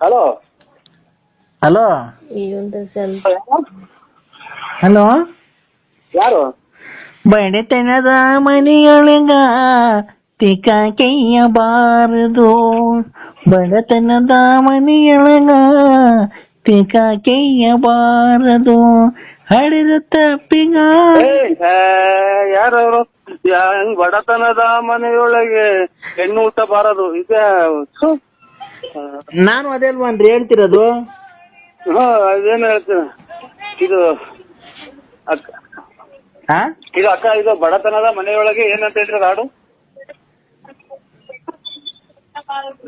Hello. Hello. Hello. ಯಾರು? ಬಡತನದ ಮನೆಯೊಳಗ ತಿಕ ಕೆಯ್ಯಬಾರದು ಬಡತನದ ಮನೆಯೊಳಗ ತಿಕ ಕೆಯ್ಯಬಾರದು ಹಡಿದ ತಪ್ಪಿಗ ಏಯ್, ಯಾರು ಹೆಂಗ್ ಬಡತನದ ಮನೆಯೊಳಗೆ ಹೆಣ್ಣು ಊಟ ಬಾರದು ಇದೆ. ನಾನು ಅದೇ ಅಲ್ವಾನ್ರಿ ಹೇಳ್ತಿರೋದು? ಹಾ ಅದೇನು ಹೇಳ್ತೀನಿ. ಇದು ಅಕ್ಕ ಹಾ? ಇದು ಅಕ್ಕ ಇದು ಬಡತನದ ಮನೆಯೊಳಗೆ ಏನಂತ ಹೇಳ್ರಿ ಹಾಡು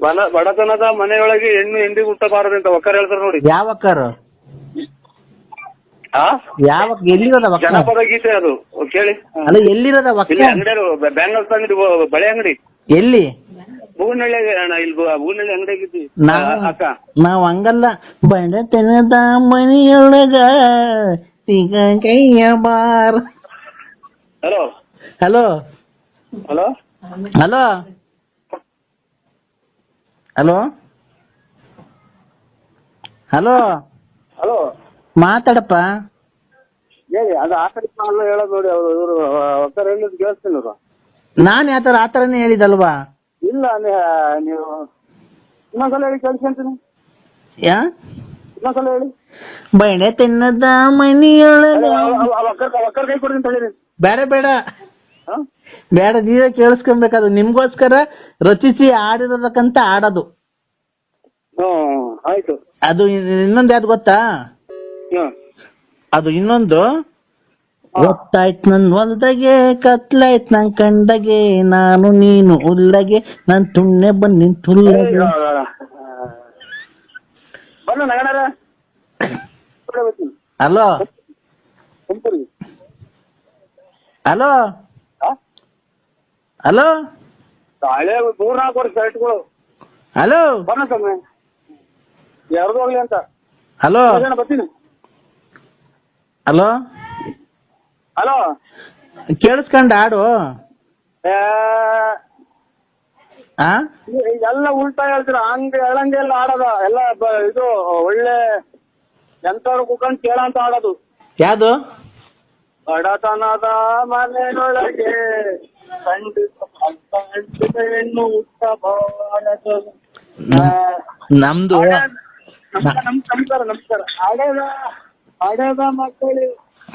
ಬಡ ಬಡತನದ ಮನೆಯೊಳಗೆ ಹೆಣ್ಣು ಎಂದಿಗೂ ಹುಟ್ಟಬಾರದು ಅಂತ ಒಕ್ಕರ್ ಹೇಳ್ತಾರ ನೋಡಿ. ಯಾವ ಅಕ್ಕಾರು ಆ ಯಾವ ಎಲ್ಲಿರೋದ ಜನಪದ ಗೀತೆ ಅದು. ಕೇಳಿ. ಅಲ್ಲ ಎಲ್ಲಿರೋದ ಇಲ್ಲಿ ಅಂಗಡಿ ಬಳೆ ಅಂಗಡಿ. ಎಲ್ಲಿ? ಹೂವಿನಳ್ಳಿ ಅಣ್ಣ ಇಲ್ಲಿ ಹೂವಿನಳ್ಳಿ ಅಂಗಡಿ ಆಗಿದ್ದಿ ನಾವು ಅಕ್ಕ. ನಾವ್ ಹಂಗಲ್ಲ. ಬಡತನದ ಮನೆಯೊಳಗ ಬಾರ. Hello hello hello hello hello hello hello ಮಾತಾಡಪ್ಪ. ಹೇಳಿ ಅದು ಆ ಕಡೆ ಅಲ್ಲ ಹೇಳೋದು ನೋಡಿ ಅವರು ಇವರು ಒಕ್ಕರ್ ಹೇಳಿದ್ ಕೇಳಿಸ್ತೀನಿ ಇವರು ನಾನ್ ಯಾವ ಥರ ಆ ಥರನೇ ಹೇಳಿದಲ್ವಾ? ಇಲ್ಲ ನೀ- ನೀವು ಇನ್ನೊಂದ್ಸಲ ಹೇಳಿ ಕೇಳಿಸ್ಕೊಂತೀನಿ ಯಾ? ಇನ್ನೊಂದ್ಸಲ ಹೇಳಿ. ಬಡತನದ ಮನೆಯೊಳಗ. ಒಕ್ಕರ್ ಒಕ್ಕರ್ ಕೈ ಕೊಡ್ತೀನಿ ತಡೀರಿ ಬೇಡ ಬೇಡ. ಹಾಂ? ಬೇಡ ನೀವೇ ಕೇಳಿಸ್ಕೊಬೇಕದು. ನಿಮ್ಗೋಸ್ಕರ ರಚಿಸಿ ಆಡಿರೋದಕ್ಕಂತ ಆಡೋದು ಹ್ಞೂ ಆಯಿತು. ಅದು ಇನ್ನೊಂದು ಯಾವ್ದು ಗೊತ್ತಾ? ಅದು ಇನ್ನೊಂದು ಒತ್ತಾಯ್ತ್ ನನ್ ಹೊಲ್ದಾಗೆ ಕತ್ಲಾಯ್ತ್ ನನ್ ಕಂಡಗೆ ನಾನು ನೀನು ಉಲ್ಲಗೆ ನನ್ ತುಣ್ಣೆ ಬಂದ್ ನಗಣರ ಹಲೋ. ಹಲೋ. ಹಲೋ. ಹಳೆ ಮೂರ್ನಾಲ್ಕು ವರ್ಷ ಶರ್ಟ್ಗಳು ಹಲೋ. ಬನ್ನ ಸ್ವಾಮಿ. ಯಾರ್ದು ಹೋಗ್ಲಿ ಅಂತ. ಹಲೋ. ಬರ್ತೀನಿ. ಹಲೋ ಹಲೋ ಕೇಳಿಸ್ಕೊಂಡ ಆಡು ಆ? ಎಲ್ಲ ಉಲ್ಟಾ ಹೇಳ್ತೀರ? ಹಂಗ ಹೇಳಂಗೆ ಎಲ್ಲ ಆಡೋದ ಎಲ್ಲ ಬ- ಇದು ಒಳ್ಳೆ ಎಂತವ್ರು ಕುಕೊಂಡ್ ಕೇಳಂತ ಆಡೋದು ಯಾವ್ದು? ಬಡತನದ ಮನೆಯೊಳಗೆ ಕಂಡು ಕಂಡು ಹೆಣ್ಣು ಹುಟ್ಟಬಾರದು ನಮ್ದು ನಮಸ್ಕಾರ ನಮಸ್ಕಾರ ನಮಸ್ಕಾರ. ಹಡೆದ ಹಡೆದ ಮಕ್ಕಳು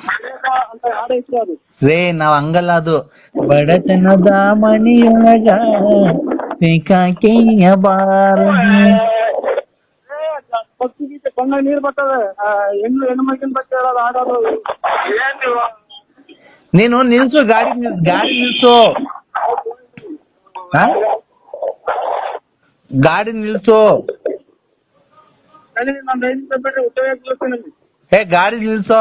ಹಡೆದ ಅಂತ ಹಾಡು ಇತ್ತು ಅದು ರೇ ನಾವ್ ಹಂಗಲ್ಲ ಅದು ಬಡತನದ ಮನೆಯೊಳಗ ಸಿಕ್ಕಾಕೆಯ ಬಾರದು ಭಕ್ತಿ ಗೀತೆ ಕಣ್ಣ ನೀರು ಬರ್ತದೆ ಆ, ಹೆಣ್ಣು ಹೆಣ್ಣು ಮಗಿನ ಬಗ್ಗೆ ಹೇಳೋದು ಆಡೋದು ಏನ್ ನೀವು ನೀನು ನಿಲ್ಸು ಗಾಡಿ ನಿಲ್ಸು ಗಾಡಿ ನಿಲ್ಸು ಆ? ಗಾಡಿ ನಿಲ್ಸು ನನಗೆ ನನ್ನ ಹೆಣ್ಣು ಬಿಟ್ಟರೆ ಉದ್ಯೋಗ ಏ ಗಾಡಿ ನಿಲ್ಸು